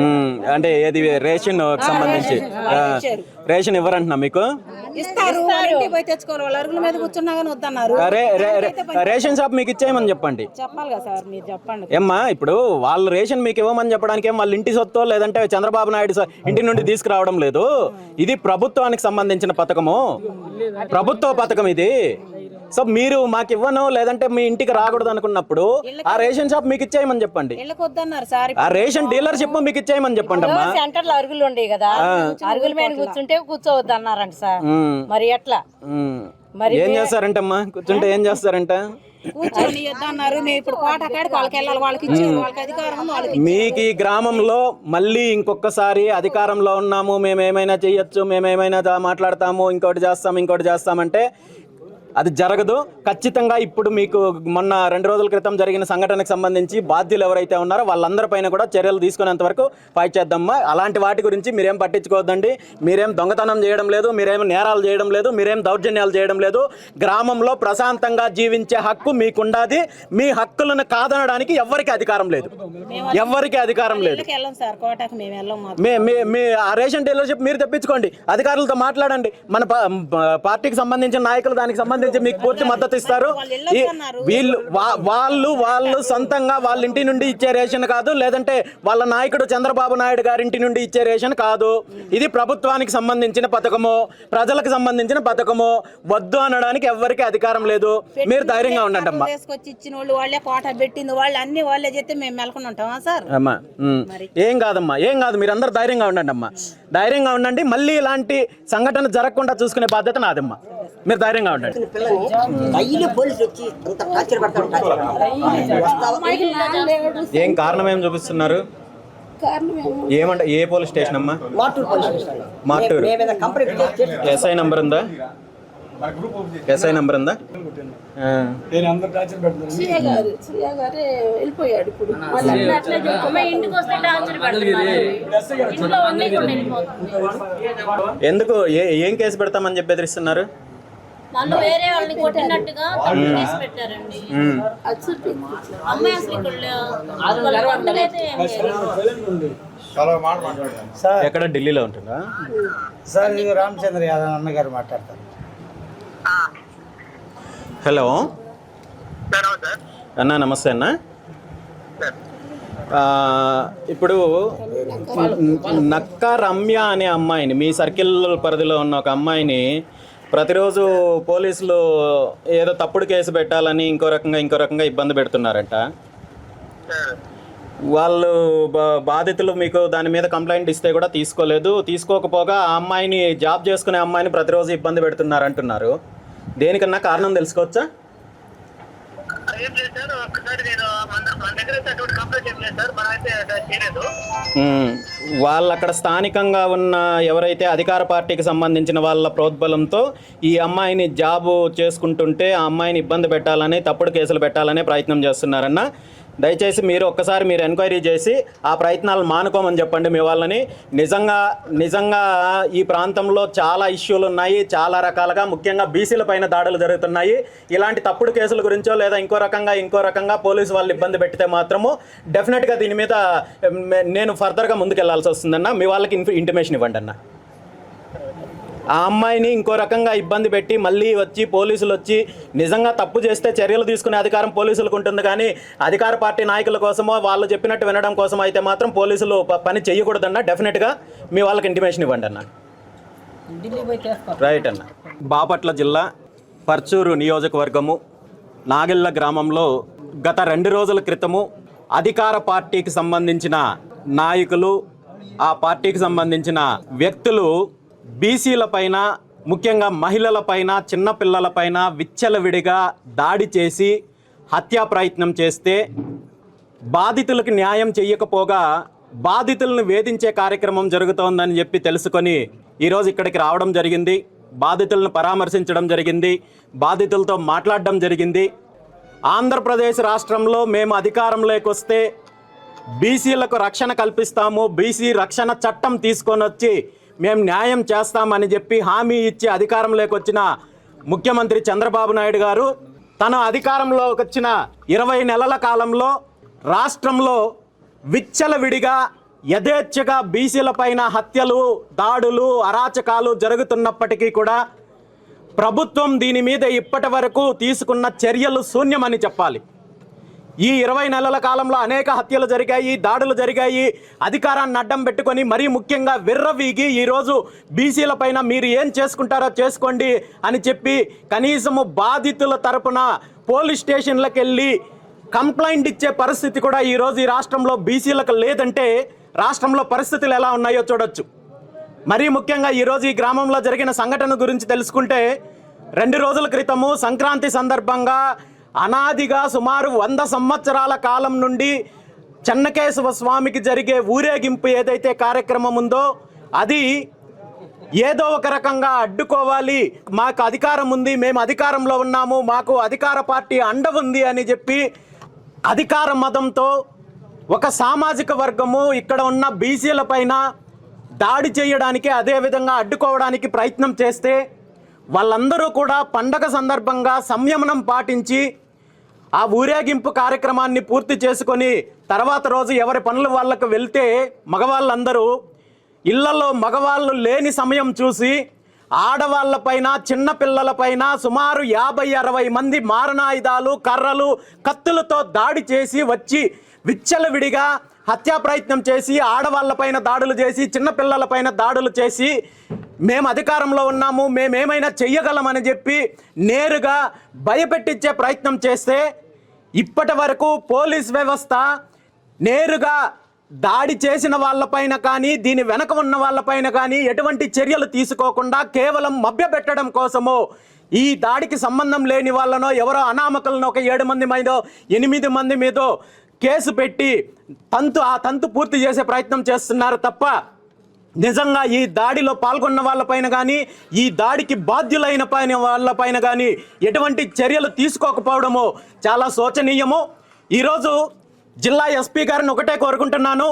ఉమ్, అంటే ఏది రేషన్ సంబంధించి? రేషన్ ఇవ్వరంటున్నా మీకు? ఇస్తారు. పోయి తెచ్చుకోవాలి. వాళ్ళు అరుగుల మీద కూర్చున్నా కానీ వద్దన్నారు. రేషన్ షాప్ మీకు ఇచ్చేయమని చెప్పండి. చెప్పాలి కదా సార్ మీరు చెప్పండి. ఏమ్మా ఇప్పుడు వాళ్ళు రేషన్ మీకు ఇవ్వమని చెప్పడానికి ఏం వాళ్ళ ఇంటి సొత్తో లేదంటే చంద్రబాబు నాయుడు స- ఇంటి నుండి తీసుకురావడం లేదు? ఇది ప్రభుత్వానికి సంబంధించిన పథకము? ప్రభుత్వ పథకం ఇది. సో మీరు మాకు ఇవ్వను లేదంటే మీ ఇంటికి రాకూడదు అనుకున్నప్పుడు ఆ రేషన్ షాప్ మీకు ఇచ్చేయమని చెప్పండి. సార్ ఆ రేషన్ డీలర్షిప్ మీకు ఇచ్చేయమని చెప్పండి అమ్మా. సెంటర్లో అరుగులు ఉండేవి కదా అరుగుల మీద కూర్చుంటే కూర్చోవద్దు అన్నారంట సార్ మరి ఎట్లా. మరి ఏం చేస్తారంటమ్మా? కూర్చుంటే ఏం చేస్తారంట? కూర్చొని వద్దన్నారు మేము ఇప్పుడు కోట కాడికి వాళ్ళకి వెళ్ళాలి వాళ్ళకి ఇచ్చారు వాళ్ళకి అధికారం ఉంది వాళ్ళకి మీకు ఈ గ్రామంలో మళ్ళీ ఇంకొకసారి అధికారంలో ఉన్నాము మేము ఏమైనా చేయొచ్చు మేము ఏమైనా మాట్లాడతాము ఇంకోటి చేస్తాం ఇంకోటి చేస్తామంటే అది జరగదు. ఖచ్చితంగా ఇప్పుడు మీకు మొన్న రెండు రోజుల క్రితం జరిగిన సంఘటనకు సంబంధించి బాధ్యులు ఎవరైతే ఉన్నారో వాళ్ళందరిపైన కూడా చర్యలు తీసుకునేంత వరకు ఫైట్ చేద్దామా అలాంటి వాటి గురించి మీరేం పట్టించుకోవద్దండి. మీరేం దొంగతనం చేయడం లేదు మీరేం నేరాలు చేయడం లేదు మీరేం దౌర్జన్యాలు చేయడం లేదు. గ్రామంలో ప్రశాంతంగా జీవించే హక్కు మీకుండాది. మీ హక్కులను కాదనడానికి ఎవరికి అధికారం లేదు. ఎవరికి అధికారం లేదు. మీ మీ మీ ఆ రేషన్ డీలర్షిప్ మీరు తెప్పించుకోండి. అధికారులతో మాట్లాడండి. మన పార్టీకి సంబంధించిన నాయకులు దానికి సంబంధించి మీకు పూర్తి మద్దతు ఇస్తారు. వీళ్ళు వాళ్ళు వాళ్ళు సొంతంగా వాళ్ళ ఇంటి నుండి ఇచ్చే రేషన్ కాదు లేదంటే వాళ్ళ నాయకుడు చంద్రబాబు నాయుడు గారి ఇంటి నుండి ఇచ్చే రేషన్ కాదు. ఇది ప్రభుత్వానికి సంబంధించిన పథకము ప్రజలకు సంబంధించిన పథకము వద్దు అనడానికి ఎవరికి అధికారం లేదు. మీరు ధైర్యంగా ఉండండి అమ్మా. తీసుకొచ్చి ఇచ్చిన వాళ్ళు వాళ్ళే కోట పెట్టింది వాళ్ళు అన్ని వాళ్ళే చెప్తే మేము మెలకొని ఉంటామా సార్? అమ్మా. ఏం కాదమ్మా ఏం కాదు మీరు అందరు ధైర్యంగా ఉండండి అమ్మా. ధైర్యంగా ఉండండి మళ్ళీ ఇలాంటి సంఘటన జరగకుండా చూసుకునే బాధ్యత నాదమ్మా. మీరు ధైర్యంగా ఉండండి. పిల్లని డైలీ పోలీసులు వచ్చి అంత టార్చర్ పెడతారు టార్చర్ వస్తావా? ఏం కారణం ఏం చూపిస్తున్నారు? ఏమంట ఏ పోలీస్ స్టేషన్ అమ్మా? Maturu police station. మాటూరు. మేమేదో కంప్లైంట్ చేసి ఎస్ఐ నంబర్ ఉందా? ఎస్ఐ నంబర్ ఉందా? ఆ. నేను అందరు టార్చర్ పెడుతున్నాను సీఏ గారు సీఏ గారే వెళ్ళిపోయాడు ఇప్పుడు. మళ్ళీ అట్లా అట్లే చెప్తాం ఇంటికి వస్తే టార్చర్ పెడుతున్నారు ఇంట్లో ఉండకుండా వెళ్ళిపోతుంది ఎందుకు? ఏ ఏం కేసు పెడతామని చెప్పి బెదిరిస్తున్నారు వేరే వాళ్ళని కొట్టినట్టుగా తప్పు చేసి పెట్టారండి. ఉమ్. అది చూపించు. అమ్మాయి అసలు ఇక్కడ వాళ్ళ వంటలైతే ఏం లేదు. సార్ ఎక్కడ? ఢిల్లీలో ఉంటుందా? సార్ ఇది రామచంద్ర యాదవ్ అన్నగారు మాట్లాడతారు. హలో. అన్నా నమస్తే అన్న. ఆ, ఇప్పుడు నక్క రమ్య అనే అమ్మాయిని మీ సర్కిల్ పరిధిలో ఉన్న ఒక అమ్మాయిని ప్రతిరోజు పోలీసులు ఏదో తప్పుడు కేసు పెట్టాలని ఇంకో రకంగా ఇంకో రకంగా ఇబ్బంది పెడుతున్నారంట. వాళ్ళు బా- బాధితులు మీకు దాని మీద కంప్లైంట్ ఇస్తే కూడా తీసుకోలేదు. తీసుకోకపోగా ఆ అమ్మాయిని జాబ్ చేసుకునే అమ్మాయిని ప్రతిరోజు ఇబ్బంది పెడుతున్నారు అంటున్నారు. దేనికన్నా కారణం తెలుసుకోవచ్చా? ఏం లేదు సార్ ఒక్కసారి నేను మన దగ్గర అయితే అటువంటి కంప్లైంట్ ఏం లేదు సార్ మనం అయితే చేయలేదు. వాళ్ళు అక్కడ స్థానికంగా ఉన్న ఎవరైతే అధికార పార్టీకి సంబంధించిన వాళ్ళ ప్రోద్బలంతో ఈ అమ్మాయిని జాబు చేసుకుంటుంటే ఆ అమ్మాయిని ఇబ్బంది పెట్టాలని తప్పుడు కేసులు పెట్టాలనే ప్రయత్నం చేస్తున్నారన్న దయచేసి మీరు ఒక్కసారి మీరు ఎంక్వైరీ చేసి ఆ ప్రయత్నాలు మానుకోమని చెప్పండి మీ వాళ్ళని. నిజంగా నిజంగా ఈ ప్రాంతంలో చాలా ఇష్యూలు ఉన్నాయి చాలా రకాలుగా ముఖ్యంగా బీసీల పైన దాడులు జరుగుతున్నాయి. ఇలాంటి తప్పుడు కేసుల గురించో లేదా ఇంకో రకంగా ఇంకో రకంగా పోలీసు వాళ్ళు ఇబ్బంది పెడితే మాత్రము డెఫినెట్గా దీని మీద నేను ఫర్దర్గా ముందుకెళ్ళాల్సి వస్తుందన్న. మీ వాళ్ళకి ఇన్ఫ ఇంటిమేషన్ ఇవ్వండి అన్న. ఆ అమ్మాయిని ఇంకో రకంగా ఇబ్బంది పెట్టి మళ్ళీ వచ్చి పోలీసులు వచ్చి నిజంగా తప్పు చేస్తే చర్యలు తీసుకునే అధికారం పోలీసులకు ఉంటుంది కానీ అధికార పార్టీ నాయకుల కోసమో వాళ్ళు చెప్పినట్టు వినడం కోసం అయితే మాత్రం పోలీసులు పని చేయకూడదన్న. డెఫినెట్గా మీ వాళ్ళకి ఇంటిమేషన్ ఇవ్వండి అన్న. రైట్ అన్న. బాపట్ల జిల్లా పర్చూరు నియోజకవర్గము నాగిళ్ళ గ్రామంలో గత రెండు రోజుల క్రితము అధికార పార్టీకి సంబంధించిన నాయకులు ఆ పార్టీకి సంబంధించిన వ్యక్తులు బీసీల పైన ముఖ్యంగా మహిళల పైన చిన్నపిల్లల పైన విచ్చలవిడిగా దాడి చేసి హత్యా ప్రయత్నం చేస్తే బాధితులకు న్యాయం చెయ్యకపోగా బాధితులను వేధించే కార్యక్రమం జరుగుతోందని చెప్పి తెలుసుకొని ఈరోజు ఇక్కడికి రావడం జరిగింది. బాధితులను పరామర్శించడం జరిగింది. బాధితులతో మాట్లాడడం జరిగింది. ఆంధ్రప్రదేశ్ రాష్ట్రంలో మేము అధికారంలోకి వస్తే బీసీలకు రక్షణ కల్పిస్తాము. బీసీ రక్షణ చట్టం తీసుకొని వచ్చి మేము న్యాయం చేస్తామని చెప్పి హామీ ఇచ్చి అధికారంలోకి వచ్చిన ముఖ్యమంత్రి చంద్రబాబు నాయుడు గారు తన అధికారంలోకి వచ్చిన ఇరవై నెలల కాలంలో రాష్ట్రంలో విచ్చలవిడిగా యథేచ్ఛగా బీసీల పైన హత్యలు దాడులు అరాచకాలు జరుగుతున్నప్పటికీ కూడా ప్రభుత్వం దీని మీద ఇప్పటి వరకు తీసుకున్న చర్యలు శూన్యమని చెప్పాలి. ఈ ఇరవై నెలల కాలంలో అనేక హత్యలు జరిగాయి దాడులు జరిగాయి. అధికారాన్ని అడ్డం పెట్టుకొని మరీ ముఖ్యంగా విర్రవీగి ఈరోజు బీసీల పైన మీరు ఏం చేసుకుంటారో చేసుకోండి అని చెప్పి కనీసము బాధితుల తరపున పోలీస్ స్టేషన్లకు వెళ్ళి కంప్లైంట్ ఇచ్చే పరిస్థితి కూడా ఈరోజు ఈ రాష్ట్రంలో బీసీలకు లేదంటే రాష్ట్రంలో పరిస్థితులు ఎలా ఉన్నాయో చూడొచ్చు. మరీ ముఖ్యంగా ఈరోజు ఈ గ్రామంలో జరిగిన సంఘటన గురించి తెలుసుకుంటే రెండు రోజుల క్రితము సంక్రాంతి సందర్భంగా అనాదిగా సుమారు వంద సంవత్సరాల కాలం నుండి చెన్నకేశవ స్వామికి జరిగే ఊరేగింపు ఏదైతే కార్యక్రమం ఉందో అది ఏదో ఒక రకంగా అడ్డుకోవాలి. మాకు అధికారం ఉంది మేము అధికారంలో ఉన్నాము మాకు అధికార పార్టీ అండ ఉంది అని చెప్పి అధికార మతంతో ఒక సామాజిక వర్గము ఇక్కడ ఉన్న బీసీల పైన దాడి చేయడానికి అదేవిధంగా అడ్డుకోవడానికి ప్రయత్నం చేస్తే వాళ్ళందరూ కూడా పండగ సందర్భంగా సంయమనం పాటించి ఆ ఊరేగింపు కార్యక్రమాన్ని పూర్తి చేసుకొని తర్వాత రోజు ఎవరి పనుల వాళ్ళకు వెళ్తే మగవాళ్ళందరూ ఇళ్ళలో మగవాళ్ళు లేని సమయం చూసి ఆడవాళ్ళపైన చిన్నపిల్లలపైన సుమారు యాభై అరవై మంది మారణాయుధాలు కర్రలు కత్తులతో దాడి చేసి వచ్చి విచ్చలవిడిగా హత్యా ప్రయత్నం చేసి ఆడవాళ్ళపైన దాడులు చేసి చిన్నపిల్లలపైన దాడులు చేసి మేము అధికారంలో ఉన్నాము మేమేమైనా చెయ్యగలమని చెప్పి నేరుగా భయపెట్టించే ప్రయత్నం చేస్తే ఇప్పటి వరకు పోలీస్ వ్యవస్థ నేరుగా దాడి చేసిన వాళ్ళపైన కానీ దీని వెనక ఉన్న వాళ్ళపైన కానీ ఎటువంటి చర్యలు తీసుకోకుండా కేవలం మభ్యపెట్టడం కోసము ఈ దాడికి సంబంధం లేని వాళ్ళనో ఎవరో అనామకులను ఒక ఏడు మంది మీదో ఎనిమిది మంది మీదో కేసు పెట్టి తంతు ఆ తంతు పూర్తి చేసే ప్రయత్నం చేస్తున్నారు తప్ప నిజంగా ఈ దాడిలో పాల్గొన్న వాళ్ళపైన కానీ ఈ దాడికి బాధ్యులైన పైన వాళ్ళపైన కానీ ఎటువంటి చర్యలు తీసుకోకపోవడము చాలా శోచనీయము. ఈరోజు జిల్లా ఎస్పీ గారిని ఒకటే కోరుకుంటున్నాను.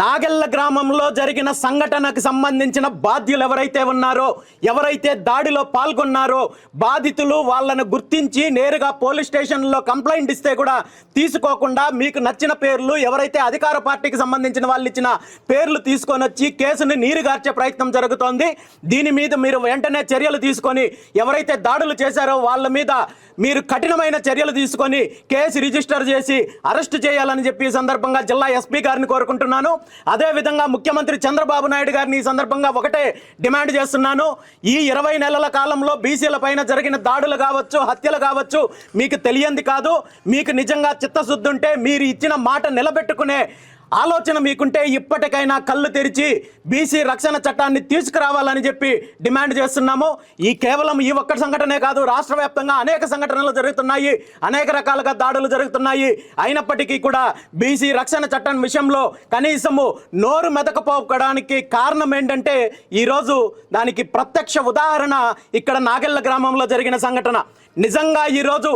నాగెల్ల గ్రామంలో జరిగిన సంఘటనకు సంబంధించిన బాధ్యులు ఎవరైతే ఉన్నారో ఎవరైతే దాడిలో పాల్గొన్నారో బాధితులు వాళ్ళను గుర్తించి నేరుగా పోలీస్ స్టేషన్లో కంప్లైంట్ ఇస్తే కూడా తీసుకోకుండా మీకు నచ్చిన పేర్లు ఎవరైతే అధికార పార్టీకి సంబంధించిన వాళ్ళు ఇచ్చిన పేర్లు తీసుకొని వచ్చి కేసుని నీరుగార్చే ప్రయత్నం జరుగుతోంది. దీని మీద మీరు వెంటనే చర్యలు తీసుకొని ఎవరైతే దాడులు చేశారో వాళ్ళ మీద మీరు కఠినమైన చర్యలు తీసుకొని కేసు రిజిస్టర్ చేసి అరెస్ట్ చేయాలని చెప్పి సందర్భంగా జిల్లా ఎస్పీ గారిని కోరుకుంటున్నాను. అదేవిధంగా ముఖ్యమంత్రి చంద్రబాబు నాయుడు గారిని ఈ సందర్భంగా ఒకటే డిమాండ్ చేస్తున్నాను. ఈ ఇరవై నెలల కాలంలో బీసీల పైన జరిగిన దాడులు కావచ్చు హత్యలు కావచ్చు మీకు తెలియంది కాదు. మీకు నిజంగా చిత్తశుద్ధి ఉంటే మీరు ఇచ్చిన మాట నిలబెట్టుకునే ఆలోచన మీకుంటే ఇప్పటికైనా కళ్ళు తెరిచి బీసీ రక్షణ చట్టాన్ని తీసుకురావాలని చెప్పి డిమాండ్ చేస్తున్నాము. ఈ కేవలం ఈ ఒక్క సంఘటనే కాదు రాష్ట్ర వ్యాప్తంగా అనేక సంఘటనలు జరుగుతున్నాయి అనేక రకాలుగా దాడులు జరుగుతున్నాయి. అయినప్పటికీ కూడా బీసీ రక్షణ చట్టం విషయంలో కనీసము నోరు మెదకపోవడానికి కారణం ఏంటంటే ఈరోజు దానికి ప్రత్యక్ష ఉదాహరణ ఇక్కడ నాగెళ్ళ గ్రామంలో జరిగిన సంఘటన. నిజంగా ఈరోజు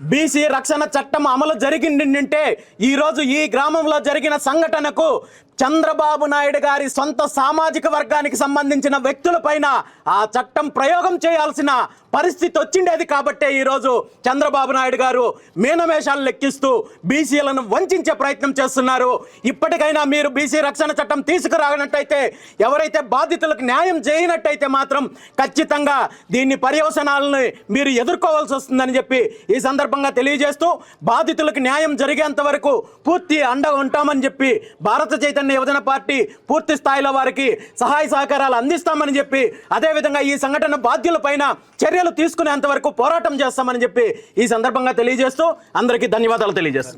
బీసీ రక్షణ చట్టం అమలు జరిగిందంటే ఈరోజు ఈ గ్రామంలో జరిగిన సంఘటనకు చంద్రబాబు నాయుడు గారి సొంత సామాజిక వర్గానికి సంబంధించిన వ్యక్తులపైన ఆ చట్టం ప్రయోగం చేయాల్సిన పరిస్థితి వచ్చిండేది కాబట్టే ఈరోజు చంద్రబాబు నాయుడు గారు మీనమేషాలు లెక్కిస్తూ బీసీలను వంచే ప్రయత్నం చేస్తున్నారు. ఇప్పటికైనా మీరు బీసీ రక్షణ చట్టం తీసుకురానట్టయితే ఎవరైతే బాధితులకు న్యాయం చేయనట్టయితే మాత్రం ఖచ్చితంగా దీన్ని పర్యవసనాలను మీరు ఎదుర్కోవాల్సి వస్తుందని చెప్పి ఈ సందర్భంగా తెలియజేస్తూ బాధితులకు న్యాయం జరిగేంత వరకు పూర్తి అండగా ఉంటామని చెప్పి భారత చైతన్య యువజన పార్టీ పూర్తి స్థాయిలో వారికి సహాయ సహకారాలు అందిస్తామని చెప్పి అదేవిధంగా ఈ సంఘటన బాధ్యులపైన చర్యలు తీసుకునేంత వరకు పోరాటం చేస్తామని చెప్పి ఈ సందర్భంగా తెలియజేస్తూ అందరికీ ధన్యవాదాలు తెలియజేస్తున్నాను